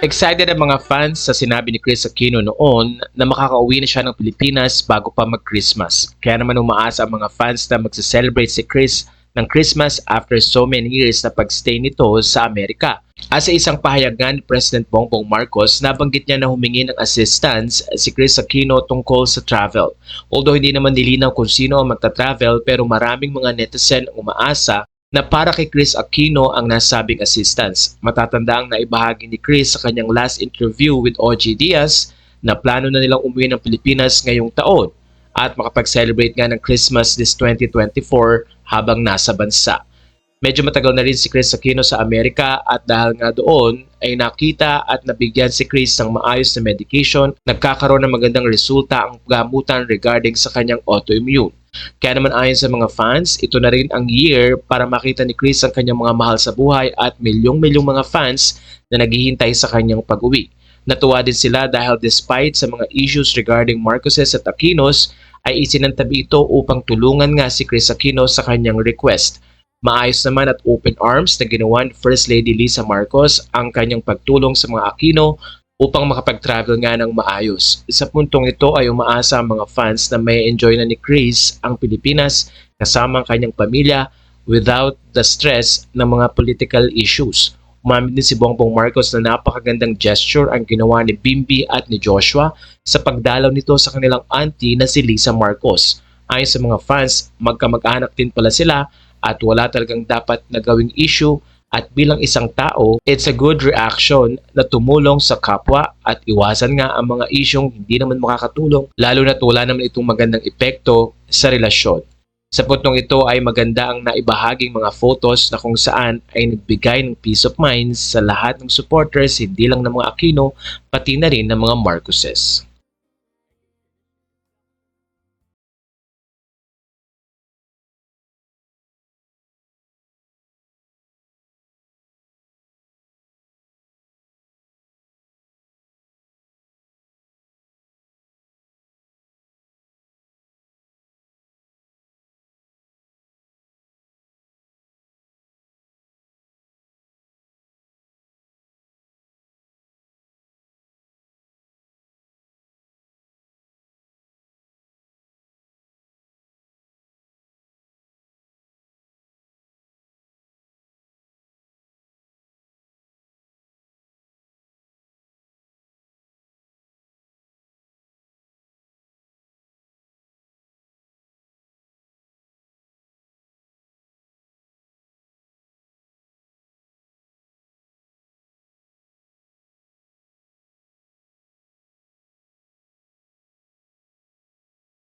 Excited ang mga fans sa sinabi ni Chris Aquino noon na makakauwi na siya ng Pilipinas bago pa mag-Christmas. Kaya naman umaasa ang mga fans na magse-celebrate si Chris ng Christmas after so many years na pagstay nito sa Amerika. At sa isang pahayagan ni President Bongbong Marcos, nabanggit niya na humingi ng assistance si Chris Aquino tungkol sa travel. Although hindi naman nilinaw kung sino ang magta-travel pero maraming mga netizen umaasa na para kay Chris Aquino ang nasabing assistance. Matatanda ang naibahagi ni Chris sa kanyang last interview with OG Diaz na plano na nilang umuwi ng Pilipinas ngayong taon at makapag-celebrate nga ng Christmas this 2024 habang nasa bansa. Medyo matagal na rin si Chris Aquino sa Amerika at dahil nga doon ay nakita at nabigyan si Chris ng maayos na medication, nagkakaroon ng magandang resulta ang gamutan regarding sa kanyang autoimmune. Kaya naman ayon sa mga fans, ito na rin ang year para makita ni Chris ang kanyang mga mahal sa buhay at milyong-milyong mga fans na naghihintay sa kanyang pag-uwi. Natuwa din sila dahil despite sa mga issues regarding Marcoses at Aquinos, ay isinantabi ito upang tulungan nga si Chris Aquino sa kanyang request. Maayos naman at open arms na ginawa First Lady Lisa Marcos ang kanyang pagtulong sa mga Aquino upang makapag-travel nga ng maayos. Sa puntong ito ay umaasa ang mga fans na may enjoy na ni Chris ang Pilipinas kasama ang kanyang pamilya without the stress ng mga political issues. Umamin din si Bongbong Marcos na napakagandang gesture ang ginawa ni Bimbi at ni Joshua sa pagdalaw nito sa kanilang auntie na si Lisa Marcos. Ayon sa mga fans, magkamag-anak din pala sila at wala talagang dapat na gawing issue at bilang isang tao, it's a good reaction na tumulong sa kapwa at iwasan nga ang mga isyong hindi naman makakatulong lalo na wala naman itong magandang epekto sa relasyon. Sa puntong ito ay maganda ang naibahaging mga photos na kung saan ay nagbigay ng peace of mind sa lahat ng supporters, hindi lang ng mga Aquino, pati na rin ng mga Marcoses.